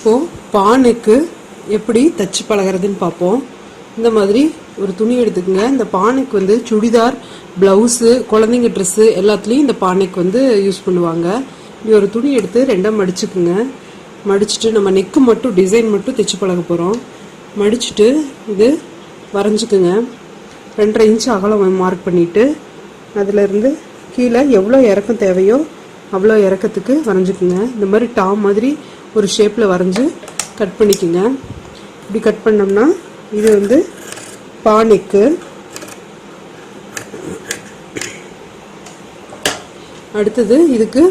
இப்போது பானைக்கு எப்படி தச்சு பழகிறதுன்னு பார்ப்போம். இந்த மாதிரி ஒரு துணி எடுத்துக்கோங்க. இந்த பானைக்கு வந்து சுடிதார் ப்ளவுஸு குழந்தைங்க ட்ரெஸ்ஸு எல்லாத்துலேயும் இந்த பானைக்கு வந்து யூஸ் பண்ணுவாங்க. இப்படி ஒரு துணி எடுத்து ரெண்டாக மடிச்சுக்குங்க. மடிச்சுட்டு நம்ம நெக்கு மட்டும் டிசைன் மட்டும் தைச்சு பழக போகிறோம் மடிச்சுட்டு இது வரைஞ்சிக்குங்க. ரெண்டரை இன்ச் அகலம் மார்க் பண்ணிவிட்டு அதிலிருந்து கீழே எவ்வளோ இறக்கம் தேவையோ அவ்வளோ இறக்கத்துக்கு வரைஞ்சிக்குங்க. இந்த மாதிரி டாம் மாதிரி ஒரு ஷேப்பில் வரைஞ்சி கட் பண்ணிக்கோங்க. இப்படி கட் பண்ணோம்னா இது வந்து பானைக்கு அடுத்தது இதுக்கு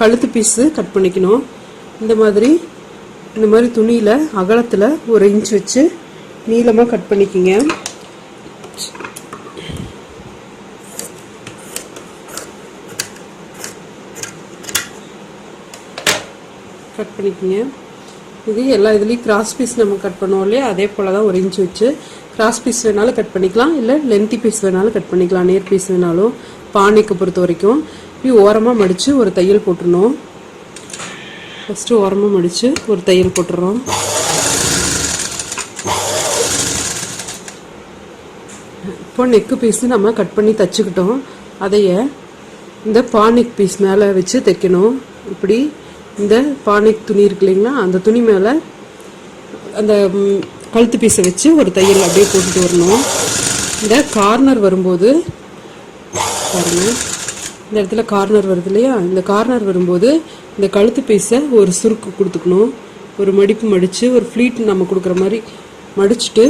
கழுத்து பீஸு கட் பண்ணிக்கணும். இந்த மாதிரி இந்த மாதிரி துணியில் அகலத்தில் ஒரு இன்ச் வச்சு நீளமாக கட் பண்ணிக்கிங்க. கட் பண்ணிக்கோங்க. இது எல்லா இதுலேயும் கிராஸ் பீஸ் நம்ம கட் பண்ணுவோம் இல்லையா? அதே போல் தான் ஒரு இன்ச்சு வச்சு கிராஸ் பீஸ் வேணாலும் கட் பண்ணிக்கலாம். இல்லை லென்த்தி பீஸ் வேணாலும் கட் பண்ணிக்கலாம். நேர் பீஸ் வேணாலும். பானைக்கு பொறுத்த வரைக்கும். இப்படி ஓரமாக மடித்து ஒரு தையல் போட்டுடணும். ஃபஸ்ட்டு ஓரமாக மடித்து ஒரு தையல் போட்டுடுறோம். இப்போ நெக்கு பீஸு நம்ம கட் பண்ணி தச்சுக்கிட்டோம். அதைய இந்த பானிக் பீஸ் மேலே வச்சு தைக்கணும். இப்படி இந்த பானை துணி இருக்கு இல்லைங்களா? அந்த துணி மேலே அந்த கழுத்து பீஸை வச்சு ஒரு தையல் அப்படியே போட்டுட்டு வரணும். இந்த கார்னர் வரும்போது பாருங்கள் இந்த இடத்துல கார்னர் வருது இல்லையா? இந்த கார்னர் வரும்போது இந்த கழுத்து பீஸை ஒரு சுருக்கு கொடுத்துக்கணும். ஒரு மடிப்பு மடித்து ஒரு ஃப்ளீட் நம்ம கொடுக்குற மாதிரி மடிச்சுட்டு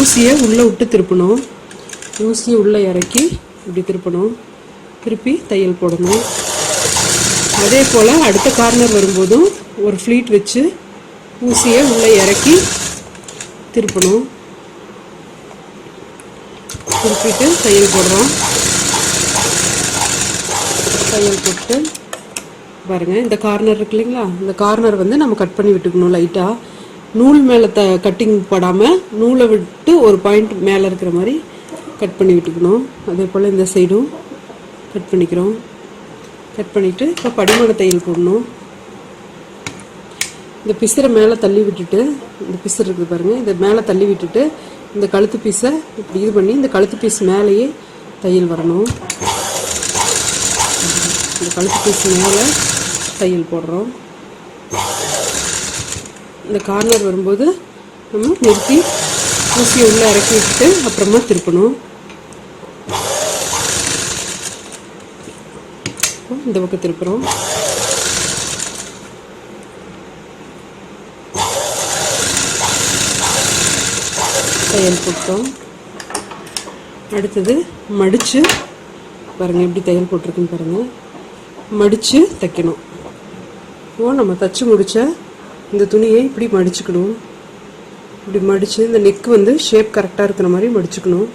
ஊசியை உள்ளே விட்டு திருப்பணும். ஊசியை உள்ளே இறக்கி இப்படி திருப்பணும். திருப்பி தையல் போடணும். அதே போல் அடுத்த கார்னர் வரும்போதும் ஒரு ஃப்ளீட் வச்சு ஊசியை உள்ளே இறக்கி திருப்பணும். திருப்பிட்டு தையல் போடுறோம் தையல் போட்டு பாருங்கள் இந்த கார்னர் இருக்கு இல்லைங்களா? இந்த கார்னர் வந்து நம்ம கட் பண்ணி விட்டுக்கணும் லைட்டாக நூல் மேலே த கட்டிங் போடாமல் நூலை விட்டு ஒரு பாயிண்ட் மேலே இருக்கிற மாதிரி கட் பண்ணி விட்டுக்கணும். அதே போல் இந்த சைடும் கட் பண்ணிக்கிறோம். கட் பண்ணிவிட்டு இப்போ படிமான தையல் போடணும். இந்த பிசரை மேலே தள்ளி விட்டுட்டு இந்த பிசர் இருக்குது பாருங்கள் இதை மேலே தள்ளி விட்டுட்டு இந்த கழுத்து பீஸை இப்படி இது பண்ணி இந்த கழுத்து பீஸ் மேலேயே தையல் வரணும். இந்த கழுத்து பீஸ் மேலே தையல் போடுறோம். இந்த கார்னர் வரும்போது நம்ம நிறுத்தி ஊசியை உள்ளே இறக்கி விட்டுட்டு அப்புறமா திருப்பணும். இந்த பக்கம் திருப்புறோம். தையல் போட்டோம். அடுத்தது மடித்து பாருங்கள் எப்படி தையல் போட்டிருக்குன்னு பாருங்கள் மடித்து தைக்கணும். இப்போ நம்ம தச்சு முடித்த இந்த துணியை இப்படி மடிச்சுக்கணும். இப்படி மடித்து இந்த நெக் வந்து ஷேப் கரெக்டாக இருக்கிற மாதிரி மடிச்சுக்கணும்.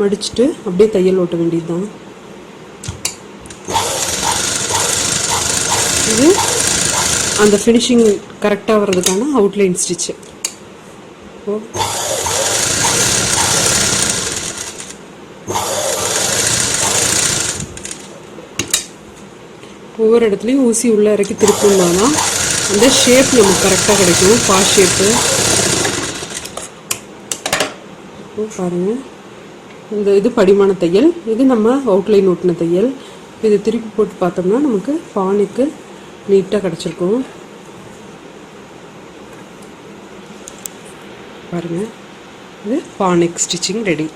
மடிச்சுட்டு அப்படியே தையல் ஓட்ட வேண்டியது தான் இது. அந்த ஃபினிஷிங் கரெக்டாக வர்றதுக்கான அவுட்லைன் ஸ்டிச்சு ஓ ஒவ்வொரு இடத்துலையும் ஊசி உள்ளே இறக்கி திருப்பினோம்னா அந்த ஷேப் நமக்கு கரெக்டாக கிடைக்கும். பா ஷேப்பு பாருங்கள் இந்த இது படிமான தையல். இது நம்ம அவுட்லைன் ஓட்டின தையல். இது திருப்பி போட்டு பார்த்தோம்னா நமக்கு ஃபானுக்கு நீட்டாக கிடச்சிருக்கும். பாருங்கள் இது பானிக் ஸ்டிச்சிங் ரெடி